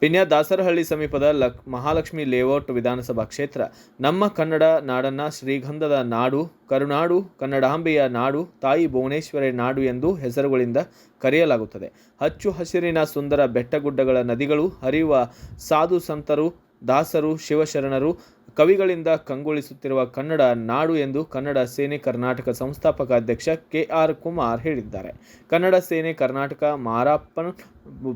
ಪಿನ್ಯ ದಾಸರಹಳ್ಳಿ ಸಮೀಪದ luck, Mahalakshmi layout ವಿಧಾನಸಭಾ ಕ್ಷೇತ್ರ. ನಮ್ಮ ಕನ್ನಡ ನಾಡನ್ನ ಶ್ರೀಗಂಧದ ನಾಡು, ಕರುನಾಡು, ಕನ್ನಡಾಂಬೆಯ ನಾಡು, ತಾಯಿ ಭುವನೇಶ್ವರಿ ನಾಡು ಎಂದು ಹೆಸರುಗಳಿಂದ ಕರೆಯಲಾಗುತ್ತದೆ. ಹಚ್ಚು ಹಸಿರಿನ ಸುಂದರ ಬೆಟ್ಟಗುಡ್ಡಗಳ ನದಿಗಳು ಹರಿಯುವ ಸಾಧು ಸಂತರು, ದಾಸರು, ಶಿವಶರಣರು ಕವಿಗಳಿಂದ ಕಂಗೊಳಿಸುತ್ತಿರುವ ಕನ್ನಡ ನಾಡು ಎಂದು ಕನ್ನಡ ಸೇನೆ ಕರ್ನಾಟಕ ಸಂಸ್ಥಾಪಕ ಅಧ್ಯಕ್ಷ ಕೆ ಆರ್ ಕುಮಾರ್ ಹೇಳಿದ್ದಾರೆ. ಕನ್ನಡ ಸೇನೆ ಕರ್ನಾಟಕ ಮಾರಪ್ಪನ್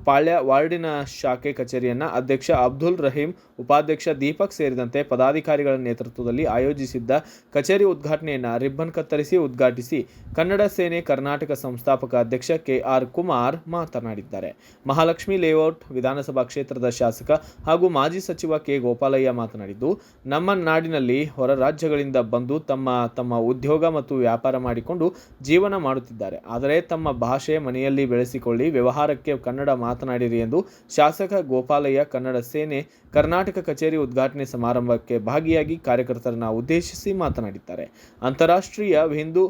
ಪಾಳ್ಯ ವಾರ್ಡಿನ ಶಾಖೆ ಕಚೇರಿಯನ್ನು ಅಧ್ಯಕ್ಷ ಅಬ್ದುಲ್ ರಹೀಂ, ಉಪಾಧ್ಯಕ್ಷ ದೀಪಕ್ ಸೇರಿದಂತೆ ಪದಾಧಿಕಾರಿಗಳ ನೇತೃತ್ವದಲ್ಲಿ ಆಯೋಜಿಸಿದ್ದ ಕಚೇರಿ ಉದ್ಘಾಟನೆಯನ್ನು ರಿಬ್ಬನ್ ಕತ್ತರಿಸಿ ಉದ್ಘಾಟಿಸಿ ಕನ್ನಡ ಸೇನೆ ಕರ್ನಾಟಕ ಸಂಸ್ಥಾಪಕ ಅಧ್ಯಕ್ಷ ಕೆ ಆರ್ ಕುಮಾರ್ ಮಾತನಾಡಿದ್ದಾರೆ. ಮಹಾಲಕ್ಷ್ಮಿ ಲೇಔಟ್ ವಿಧಾನಸಭಾ ಕ್ಷೇತ್ರದ ಶಾಸಕ ಹಾಗೂ ಮಾಜಿ ಸಚಿವ ಕೆ ಗೋಪಾಲಯ್ಯ ಮಾತನಾಡಿದ್ದು, ನಮ್ಮ ನಾಡಿನಲ್ಲಿ ಹೊರ ರಾಜ್ಯಗಳಿಂದ ಬಂದು ತಮ್ಮ ತಮ್ಮ ಉದ್ಯೋಗ ಮತ್ತು ವ್ಯಾಪಾರ ಮಾಡಿಕೊಂಡು ಜೀವನ ಮಾಡುತ್ತಿದ್ದಾರೆ. ಆದರೆ ತಮ್ಮ ಭಾಷೆ ಮನೆಯಲ್ಲಿ ಬೆಳೆಸಿಕೊಳ್ಳಿ, ವ್ಯವಹಾರಕ್ಕೆ ಕನ್ನಡ ಮಾತನಾಡಿರಿ ಎಂದು ಶಾಸಕ ಗೋಪಾಲಯ್ಯ ಕನ್ನಡ ಸೇನೆ ಕರ್ನಾಟಕ ಕಚೇರಿ ಉದ್ಘಾಟನೆ ಸಮಾರಂಭಕ್ಕೆ ಭಾಗಿಯಾಗಿ ಕಾರ್ಯಕರ್ತರನ್ನು ಉದ್ದೇಶಿಸಿ ಮಾತನಾಡಿದ್ದಾರೆ. ಅಂತಾರಾಷ್ಟ್ರೀಯ ಹಿಂದೂ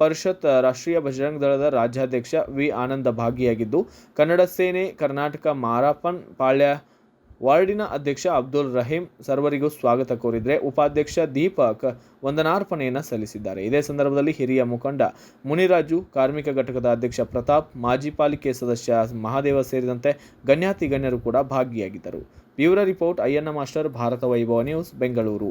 ಪರಿಷತ್, ರಾಷ್ಟ್ರೀಯ ಬಜರಂಗ ದಳದ ರಾಜ್ಯಾಧ್ಯಕ್ಷ ವಿ. ಆನಂದ ಭಾಗಿಯಾಗಿದ್ದು, ಕನ್ನಡ ಸೇನೆ ಕರ್ನಾಟಕ ಮಾರಾಪನ್ ಪಾಳ್ಯ ವಾರ್ಡಿನ ಅಧ್ಯಕ್ಷ ಅಬ್ದುಲ್ ರಹೀಂ ಸರ್ವರಿಗೂ ಸ್ವಾಗತ ಕೋರಿದ್ರೆ ಉಪಾಧ್ಯಕ್ಷ ದೀಪಕ್ ವಂದನಾರ್ಪಣೆಯನ್ನು ಸಲ್ಲಿಸಿದ್ದಾರೆ. ಇದೇ ಸಂದರ್ಭದಲ್ಲಿ ಹಿರಿಯ ಮುಖಂಡ ಮುನಿರಾಜು, ಕಾರ್ಮಿಕ ಘಟಕದ ಅಧ್ಯಕ್ಷ ಪ್ರತಾಪ್, ಮಾಜಿ ಪಾಲಿಕೆ ಸದಸ್ಯ ಮಹಾದೇವ ಸೇರಿದಂತೆ ಗಣ್ಯಾತಿ ಗಣ್ಯರು ಕೂಡ ಭಾಗಿಯಾಗಿದ್ದರು. Bureau report, Ayyanna master, Bharata Vaibhava news, Bengaluru.